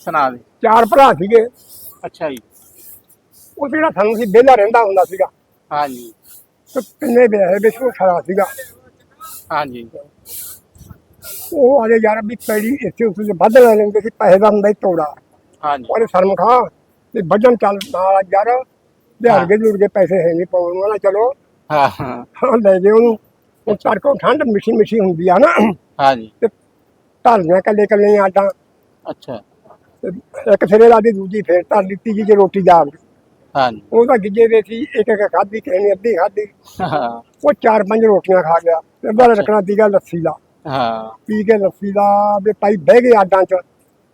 ਸੁਣਾ ਦੇ। ਚਾਰ ਭਰਾ ਸੀਗੇ। ਅੱਛਾ ਜੀ। ਉਹ ਜਿਹੜਾ ਸਾਨੂੰ ਸੀ ਵਿਹਲਾ ਰਹਿੰਦਾ ਹੁੰਦਾ ਸੀਗਾ। ਹਾਂਜੀ। ਤੇ ਕਿੰਨੇ ਵਿਆਹੇ ਵਿੱਚ ਉਹ ਖੜਾ ਸੀਗਾ। ਹਾਂਜੀ। ਉਹ ਆਲੇ ਯਾਰ ਵੀ ਪੈੜੀ ਇੱਥੇ ਉਸ ਦੇ ਵੱਧ ਲੈ ਲੈਂਦੇ ਸੀ ਪੈਸੇ ਦਾ ਹੁੰਦਾ ਹੀ ਤੋੜਾ। ਹਾਂਜੀ। ਉਹਨੇ ਸ਼ਰਮ ਖਾ ਤੇ ਵੱਜਣ ਚੱਲ ਨਾਲ ਯਾਰ ਲਿਆੜ ਕੇ ਜੁੜ ਕੇ ਪੈਸੇ ਹੈ ਨਹੀਂ ਪਾਉਣ ਵਾਲਾ ਚਲੋ। ਹਾਂ। ਹਾਂ ਲੈ ਗਏ ਉਹਨੂੰ। ਉਹ ਤੜਕੋਂ ਠੰਡ ਮਿੱਠੀ ਮਿੱਠੀ ਹੁੰਦੀ ਆ ਨਾ। ਹਾਂਜੀ। ਤੇ ਧਰਨੀਆਂ ਕੱਲੇ ਕੱਲੇ ਆਟਾਂ। ਅੱਛਾ। ਇੱਕ ਸਿਰੇ ਲਾ ਦੀ ਦੂਜੀ ਫੇਰ ਧਰ ਦਿੱਤੀ ਜੀ ਜੇ ਰੋਟੀ ਜਾ ਹਾਂਜੀ। ਉਹ ਤਾਂ ਗਿੱਜੇ ਦੇ ਸੀ ਇੱਕ ਇੱਕ ਖਾਧੀ ਕਿਸੇ ਨੇ ਅੱਧੀ ਖਾਧੀ। ਹਾਂ। ਉਹ ਚਾਰ ਪੰਜ ਰੋਟੀਆਂ ਖਾ ਗਿਆ। ਤੇ ਬਾਅਦ ਰੱਖਣਾ ਸੀਗਾ ਲੱਸੀ ਦਾ। ਹਾਂ। ਪੀ ਕੇ ਲੱਸੀ ਦਾ ਵੀ ਭਾਈ ਬਹਿ ਗਏ ਆਡਾਂ 'ਚ।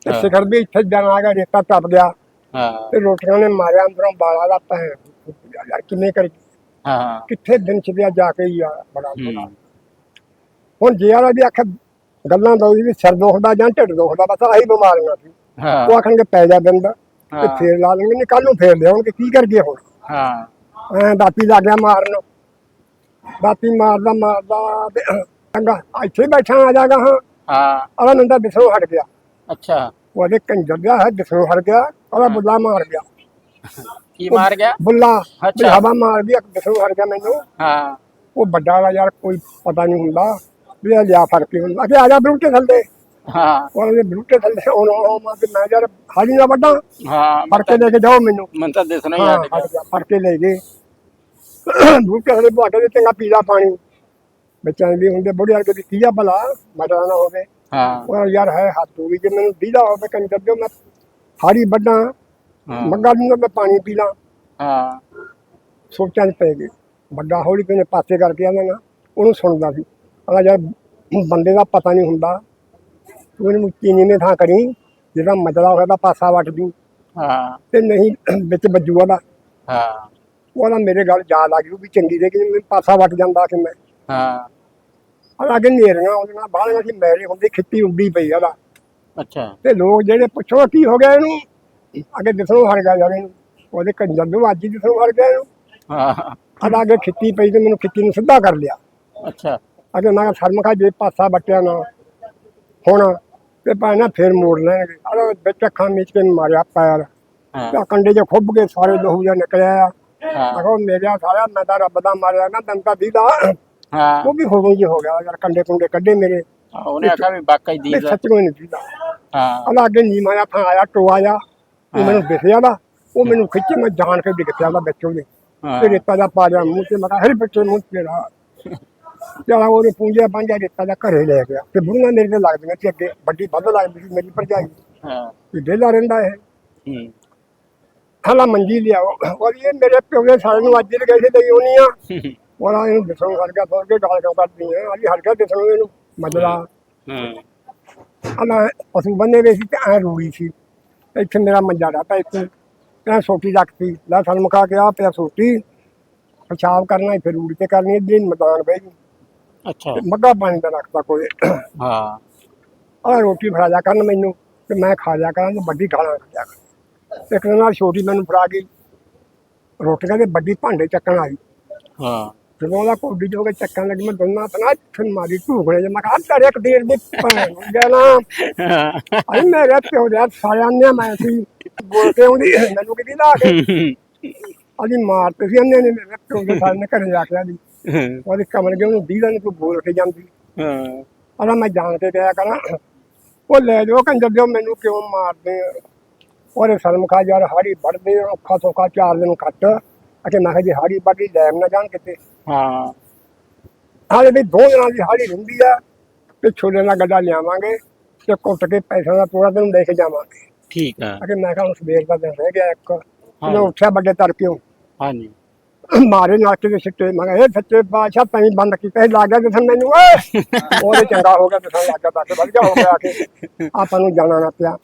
ਤੇ। ਸਿਖਰ ਵੀ ਇੱਥੇ ਜਾਣਾ ਆ ਗਿਆ ਰੇਤਾ ਟੱਪ ਗਿਆ। ਹਾਂ। ਤੇ ਰੋਟੀਆਂ ਨੇ ਮਾਰਿਆ ਅੰਦਰੋਂ ਬਾਲਾ ਦਾ ਭੈਣ। ਯਾਰ ਕਿੰਨੇ ਕਰ ਹਾਂ। ਕਿੱਥੇ ਦਿਨ ਛਿੜਿਆ ਜਾ ਕੇ ਹੀ ਆ ਬੜਾ। ਹੁਣ ਜੇ ਵਾਲਾ ਵੀ ਆਖ ਗੱਲਾਂ ਦਾ ਵੀ ਸਿਰ ਦੁਖਦਾ ਜਾਂ ਢਿੱਡ ਦੁਖਦਾ ਬਸ ਆਹੀ ਬਿਮਾਰੀਆਂ ਸੀ ਹਾਂ। ਉਹ ਆਖਣਗੇ ਪੈ ਜਾ ਬਿੰਦ ਤੇ ਹਾਂ। ਫੇਰ ਲਾ ਲੈਣਗੇ ਨਹੀਂ ਕੱਲ ਨੂੰ ਫੇਰ ਲਿਆਉਣਗੇ ਕੀ ਕਰਗੇ ਹੁਣ? ਹਾਂ। ਐ ਦਾਤੀ ਲੱਗ ਗਿਆ ਮਾਰਨ। ਦਾਤੀ ਮਾਰਦਾ ਮਾਰਦਾ ਤੇ ਚੰਗਾ ਇੱਥੇ ਬੈਠਾ ਆ ਜਾਗਾ ਹਾਂ। ਹਾਂ। ਅਲਾ ਨੰਦਾ ਦਿਸੋਂ ਹਟ ਗਿਆ। ਅੱਛਾ। ਉਹਦੇ ਕੰਜਰ ਦਾ ਹੈ ਦਿਸੋਂ ਹਟ ਗਿਆ ਅਲਾ ਬੁੱਲਾ ਮਾਰ ਗਿਆ। ਕੀ ਮਾਰ ਗਿਆ? ਬੁੱਲਾ ਅੱਛਾ। ਹਵਾ ਮਾਰ ਗਿਆ ਦਿਸੋਂ ਹਟ ਗਿਆ ਮੈਨੂੰ। ਹਾਂ। ਉਹ ਵੱਡਾ ਵਾਲਾ ਯਾਰ ਕੋਈ ਪਤਾ ਨਹੀਂ ਹੁੰਦਾ ਵੀ ਇਹ ਲਿਆ ਫੜ ਕੇ ਹੁੰਦਾ ਕਿ ਆ ਜਾ ਬਰੂਟੇ ਥੱਲੇ। ਹਾਂ। ਉਹਨੇ ਬਰੂਟੇ ਥੱਲੇ ਹੁਣ ਉਹ ਮੈਂ ਕਿ ਮੈਂ ਯਾਰ ਹਾਲੀ ਨਾ ਵੱਡਾ। ਹਾਂ ਫੜ ਕੇ ਲੈ ਕੇ ਜਾਓ ਮੈਨੂੰ। ਮਨ ਤਾਂ ਦਿਸਣਾ ਹੀ ਹਟ ਗਿਆ ਫੜ ਕੇ ਲੈ ਗਏ। ਬੂਟੇ ਥੱਲੇ ਬਾਟੇ ਦੇ ਚੰਗਾ ਪੀਲਾ ਪਾਣੀ। ਬੱਚਿਆਂ ਦੇ ਵੀ ਹੁੰਦੇ ਬੁੜੇ ਵਰਗੇ ਦੀ ਕੀਆ ਭਲਾ? ਮਟਾ ਨਾ ਹੋਵੇ। ਹਾਂ। ਉਹ ਯਾਰ ਹੈ ਹੱਥ ਗਈ। ਜੇ ਮੈਨੂੰ ਦੀਦਾ ਹੋਵੇ ਕੰਜਰ ਦਿਓ ਮੈਂ ਹਾੜੀ ਵੱਡਾ ਮੰਗਾ ਦੂੰਗਾ ਮੈਂ ਪਾਣੀ ਪੀ ਲਾਂ। ਹਾਂ। ਸੋਚਾਂ 'ਚ ਪੈ ਗਏ। ਵੱਡਾ ਹੌਲੀ ਕਿਨੇ ਪਾਸੇ ਕਰਕੇ ਆਉਂਦਾ ਨਾ ਉਹਨੂੰ ਸੁਣਦਾ ਸੀ। ਅਗਾ ਯਾਰ ਬੰਦੇ ਦਾ ਪਤਾ ਨਹੀਂ ਹੁੰਦਾ। ਤੂੰ ਇਹਨੂੰ ਚੀਨੀ ਨੇ ਥਾਂ ਕਰੀ ਜਿਹੜਾ ਮਜਲਾ ਹੋਇਆ ਤਾਂ ਪਾਸਾ ਵੱਟ ਦੂੰ। ਹਾਂ। ਤੇ ਨਹੀਂ ਵਿੱਚ ਵੱਜੂ ਉਹਦਾ। ਹਾਂ। ਉਹਦਾ ਮੇਰੇ ਗੱਲ ਆ ਗਈ ਉਹ ਵੀ ਚੰਗੀ ਦੇ ਕਿ ਮੈਂ ਪਾਸਾ ਵੱਟ ਜਾਂਦਾ ਕਿ ਮੈਂ। ਹਾਂ। ਅਗਾ ਕਿ ਨੇਰੀਆਂ ਉਹਦੇ ਨਾਲ ਬਾਹਲੀਆਂ ਸੀ ਮੈਰੇ ਹੁੰਦੀ ਖਿੱਤੀ ਉੱਡੀ ਪਈ ਉਹਦਾ। ਅੱਛਾ। ਤੇ ਲੋਕ ਜਿਹੜੇ ਪੁੱਛੋ ਕੀ ਹੋ ਗਿਆ ਇਹਨੂੰ? ਅੱਗੇ ਦਿਸਣੋਂ ਹਟ ਗਿਆ ਇਹਨੂੰ। ਉਹਦੇ ਕੰਜਰ ਨੂੰ ਅੱਜ ਹੀ ਦਿਸਣੋਂ ਹਟ ਗਿਆ ਇਹਨੂੰ। ਹਾਂ। ਅਦਾ ਅੱਗੇ ਖਿੱਤੀ ਪਈ ਤੇ ਮੈਨੂੰ ਖਿੱਤੀ ਨੂੰ ਸਿੱਧਾ ਕਰ ਲਿਆ। ਅੱਛਾ। ਅਗੇ ਮੈਂ ਸ਼ਰਮ ਖਾ ਜੇ ਪਾਸਾ ਬੱਟਿਆ ਨਾ। ਹੁਣ ਤੇ ਨਾ ਫੇਰ ਮੋੜ ਲੈਣਗੇ। ਅਰੇ ਵਿੱਚ ਅੱਖਾਂ ਮੀਚ ਕੇ ਮਾਰਿਆ ਪੈਰ ਹਾਂ। ਕੰਡੇ ਜੇ ਖੁੱਭ ਕੇ ਸਾਰੇ ਲਹੂ ਜਿਹਾ ਨਿਕਲਿਆ ਆ। ਹਾਂ। ਮੈਂ ਕਿਹਾ ਮੇਰਿਆ ਸਾਰਾ ਮੈਂ ਤਾਂ ਰੱਬ ਦਾ ਮਾਰਿਆ ਨਾ ਤੈਨੂੰ ਤਾਂ ਦੀਦਾ। ਹਾਂ। ਉਹ ਵੀ ਹੋ ਗਈ ਹੋ ਗਿਆ ਯਾਰ ਕੰਡੇ ਕੁੰਡੇ ਕੱਢੇ ਮੇਰੇ। ਉਹਨੇ ਆਖਿਆ ਵੀ ਵੀ ਦੀਦਾ। ਸੱਚ ਕੋਈ ਨਹੀਂ ਦੀਦਾ। ਹਾਂ। ਅਲਾ ਅੱਗੇ ਨੀਮਾ ਆ ਥਾਂ ਆਇਆ ਟੋਆ ਆ ਉਹ ਮੈਨੂੰ ਦਿਸਿਆ ਦਾ ਉਹ ਮੈਨੂੰ ਖਿੱਚੇ ਮੈਂ ਜਾਣ ਕੇ ਡਿੱਗ ਪਿਆ ਦਾ ਵਿੱਚੋਂ ਦੇ ਤੇ ਰੇਤਾ ਦਾ ਪਾ ਲਿਆ ਮੂੰਹ ਤੇ ਮੈਂ ਕਿਹਾ ਹਰੇ ਬੱਚੇ ਮੂੰਹ ਤੇ ਚਲਾ ਉਹਨੇ ਪੂੰਜਿਆ ਪੰਜਾ ਰੇਤਾ ਦਾ ਘਰੇ ਲੈ ਗਿਆ। ਤੇ ਬੁੜੀਆਂ ਮੇਰੇ ਤੇ ਲੱਗਦੀਆਂ ਸੀ ਅੱਗੇ ਵੱਡੀ ਵੱਧ ਲੱਗਦੀ ਸੀ ਮੇਰੀ ਭਰਜਾਈ। ਹਾਂ। ਤੇ ਡੇਲਾ ਰਹਿੰਦਾ ਇਹ। ਹੂੰ। ਹਲਾ ਮੰਜੀ ਲਿਆਓ। ਉਹ ਇਹ ਮੇਰੇ ਪਿਓ ਦੇ ਸਾਰੇ ਨੂੰ ਅੱਜ ਹੀ ਗਏ ਸੀ ਲਈ ਹੋਣੀ ਆ। ਉਹਦਾ ਇਹਨੂੰ ਦਿਸਣੋਂ ਗਿਆ ਥੋੜ ਕੇ ਗਾਲ ਕਿਉਂ ਆ। ਅੱਜ ਹਟ ਗਿਆ ਦਿਸਣੋਂ ਇਹਨੂੰ ਮਜਲਾ। ਹੂੰ। ਹਲਾ ਪਸ਼ੂ ਬੰਨੇ ਵੇ ਸੀ ਤੇ ਐ ਰੂੜੀ ਸੀ। ਇੱਥੇ ਮੇਰਾ ਮੰਜਾ ਦਾ ਤਾਂ ਇੱਥੇ। ਮੈਂ ਸੋਟੀ ਰੱਖਤੀ। ਲੈ ਸਾਨੂੰ ਮੁਕਾ ਕੇ ਆ ਪਿਆ ਸੋਟੀ। ਪਿਸ਼ਾਬ ਕਰਨਾ ਹੀ ਫਿਰ ਰੂੜੀ ਤੇ ਕਰਨੀ ਦਿਨ ਮੈਦਾਨ ਬਹਿ ਗਈ। ਅੱਛਾ। ਤੇ ਮੱਗਾ ਪਾਣੀ ਦਾ ਰੱਖਤਾ ਕੋਈ। ਹਾਂ। ਆ ਰੋਟੀ ਫੜਾ ਜਾ ਕਰਨ ਮੈਨੂੰ ਤੇ ਮੈਂ ਖਾ ਜਾ ਕਰਾਂ ਤੇ ਵੱਡੀ ਗਾਲਾਂ ਕੱਢਿਆ ਕਰ। ਇੱਕ ਦਿਨ ਨਾਲ ਛੋਟੀ ਮੈਨੂੰ ਫੜਾ ਗਈ। ਰੋਟੀਆਂ ਦੇ ਵੱਡੀ ਭਾਂਡੇ ਚੱਕਣ ਆਈ। ਹਾਂ। ਜਦੋਂ ਉਹਦਾ ਕੋਡੀ ਜੋ ਕੇ ਚੱਕਣ ਲੱਗੀ ਮੈਂ ਦੋਨਾਂ ਤਨਾ ਛਨ ਮਾਰੀ ਢੂਕੜੇ ਜੇ ਮੈਂ ਕਿਹਾ ਤੇਰੇ ਇੱਕ ਦੇਰ ਦੇ ਜਾਨਾ ਅਈ ਮੇਰੇ ਪਿਓ ਦੇ ਸਾਰਿਆਂ ਨੇ ਮੈਂ ਸੀ ਬੋਲ ਕੇ ਉਹਦੀ ਮੈਨੂੰ ਕਿਹਦੀ ਲਾ ਕੇ ਅਜੀ ਮਾਰ ਤੇ ਸੀ ਅੰਨੇ ਨੇ ਮੇਰੇ ਪਿਓ ਦੇ ਘਰੇ ਜਾ ਕੇ ਆਦੀ ਉਹਦੇ ਕਮਰ ਕੇ ਉਹਨੂੰ ਦੀਦਾ ਨੇ ਤੂੰ ਬੋਲ ਕੇ ਜਾਂਦੀ। ਹਾਂ। ਆਦਾ ਮੈਂ ਜਾਣ ਕੇ ਕਿਹਾ ਕਰਾਂ। ਉਹ ਲੈ ਜਾਓ ਕੰਜਰ ਦਿਓ ਮੈਨੂੰ ਕਿਉਂ ਮਾਰਦੇ ਆ? ਉਹਦੇ ਸ਼ਰਮ ਖਾ ਯਾਰ ਹਾੜੀ ਵੱਢਦੇ ਆ, ਔਖਾ ਸੌਖਾ ਚਾਰ ਦਿਨ ਕੱਟ ਅਕੇ ਮੈਂ ਕਿਹਾ ਜੀ ਹਾੜੀ ਵੱਢੀ ਲੈਮ ਨਾ ਜਾਣ ਕਿਤੇ। ਹਾਂ। ਹਾਲੇ ਵੀ ਦੋ ਦਿਨਾਂ ਦੀ ਹਾੜੀ ਹੁੰਦੀ ਆ ਤੇ ਛੋਲੇ ਦਾ ਗੱਡਾ ਲਿਆਵਾਂਗੇ ਤੇ ਕੁੱਟ ਕੇ ਪੈਸਿਆਂ ਦਾ ਪੂਰਾ ਦਿਨ ਲੈ ਕੇ ਜਾਵਾਂਗੇ। ਠੀਕ ਆ। ਅਕੇ ਮੈਂ ਕਿਹਾ ਹੁਣ ਸਵੇਰ ਦਾ ਦਿਨ ਰਹਿ ਗਿਆ ਇੱਕ। ਮੈਂ ਉੱਠਿਆ ਵੱਡੇ ਤੜਕਿਓ ਹਾਂਜੀ। ਮਾਰੇ ਨਾਕੇ ਦੇ ਸਿੱਟੇ। ਮੈਂ ਕਿਹਾ, ਇਹ ਸੱਚੇ ਬਾਦਸ਼ਾਹ ਤੈਂ ਬੰਦ ਕੀਤਾ ਇਹ ਲੱਗ ਗਿਆ ਜਿਸਨ ਮੈਨੂੰ ਓਏ। ਉਹਦੇ ਚੰਗਾ ਹੋ ਗਿਆ ਜਿਸਨ ਲੱਗ ਗਿਆ ਤਾਂ ਵਧੀਆ ਹੋ ਗਿਆ ਕਿ। ਆਪਾਂ ਨੂੰ ਜਾਣਾ ਨਾ ਪਿਆ।